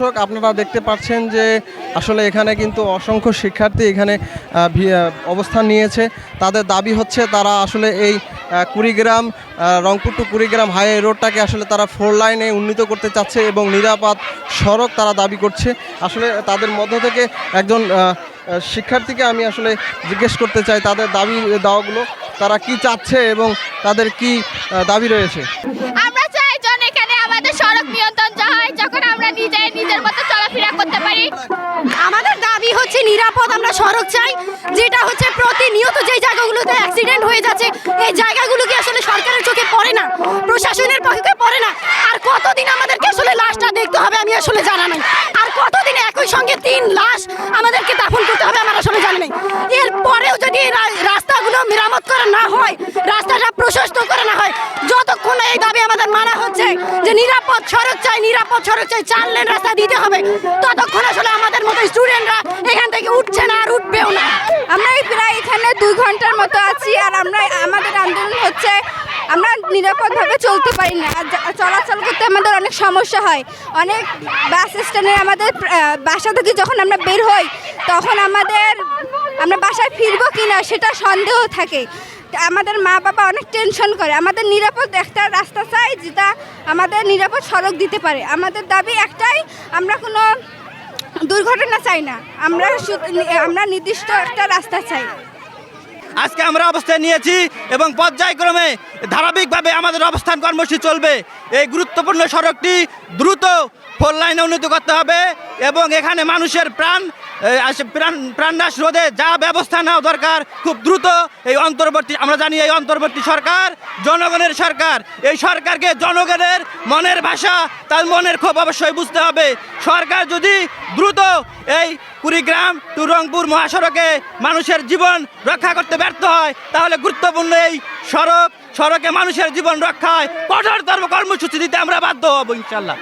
দর্শক, আপনারা দেখতে পাচ্ছেন যে আসলে এখানে কিন্তু অসংখ্য শিক্ষার্থী এখানে অবস্থান নিয়েছে। তাদের দাবি হচ্ছে তারা আসলে এই কুড়িগ্রাম রংপুর টু কুড়িগ্রাম হাইওয়ে রোডটাকে আসলে তারা ফোর লাইনে উন্নীত করতে চাচ্ছে এবং নিরাপদ সড়ক তারা দাবি করছে। আসলে তাদের মধ্য থেকে একজন শিক্ষার্থীকে আমি আসলে জিজ্ঞেস করতে চাই, তাদের দাবি দাওয়াগুলো তারা কি চাচ্ছে এবং তাদের কি দাবি রয়েছে আমরা চাই যেন এখানে আমাদের সড়ক নিয়ন্ত্রণ যা হয় যখন আমরা নিজে নিজের মতো চলাফেরা করতে পারি। আমাদের দাবি হচ্ছে নিরাপদ, আমরা সড়ক চাই, যেটা হচ্ছে প্রতিনিয়ত যে জায়গাগুলোতে অ্যাক্সিডেন্ট হয়ে যাচ্ছে, এই জায়গাগুলো কি আসলে সরকারের চোখে পড়ে না? প্রশাসনের পক্ষে পড়ে না? আর কতদিন আমাদেরকে আসলে লাশটা দেখতে হবে আমি আসলে জানা নাই। আর কতদিন একই সঙ্গে তিন লাশ আমাদেরকে দাফন করতে হবে আমার আসলে জানা নাই। এরপরেও যদি এই রা- রাস্তাগুলো মেরামত করা না হয়, রাস্তাটা প্রশস্ত করা না হয়। যতক্ষণ এই দাবি আমাদের মানা হচ্ছে যে নিরাপদ সড়ক চাই, নিরাপদ সড়ক চাই, চার লেন রাস্তা দিতে হবে, ততক্ষণ আসলে আমাদের মতো স্টুডেন্টরা এখান থেকে উঠছে না আর উঠবেও না। আমরা প্রায় এখানে দুই ঘণ্টার মতো আছি আর আমরা আমাদের আন্দোলন হচ্ছে আমরা নিরাপদভাবে চলতে পারি না। চলাচল করতে আমাদের অনেক সমস্যা হয়। অনেক বাস স্ট্যান্ডে আমাদের বাসা থেকে যখন আমরা বের হই, তখন আমাদের আমরা বাসায় ফিরবো কি না সেটা সন্দেহ থাকে। আমাদের মা বাবা অনেক টেনশন করে। আমাদের নিরাপদ একটা রাস্তা চাই যেটা আমাদের নিরাপদ সড়ক দিতে পারে। আমাদের দাবি একটাই, আমরা কোনো দুর্ঘটনা চাই না। আমরা আমরা নির্দিষ্ট একটা রাস্তা চাই। আজকে আমরা অবস্থান নিয়েছি এবং পর্যায়ক্রমে ধারাবাহিকভাবে আমাদের অবস্থান কর্মসূচি চলবে। এই গুরুত্বপূর্ণ সড়কটি দ্রুত ফোর লাইনে উন্নীত করতে হবে এবং এখানে মানুষের প্রাণ প্রাণনাশ রোধে যা ব্যবস্থা নেওয়া দরকার, খুব দ্রুত এই অন্তর্বর্তী, আমরা জানি এই অন্তর্বর্তী সরকার, জনগণের সরকার। এই সরকারকে জনগণের মনের ভাষা, তার মনের ক্ষোভ অবশ্যই বুঝতে হবে। সরকার যদি দ্রুত এই কুড়িগ্রাম টু রংপুর মহাসড়কে মানুষের জীবন রক্ষা করতে ব্যর্থ হয়, তাহলে গুরুত্বপূর্ণ এই সড়ক, সড়কে মানুষের জীবন রক্ষায় কঠোরতম কর্মসূচি দিতে আমরা বাধ্য হব ইনশাল্লাহ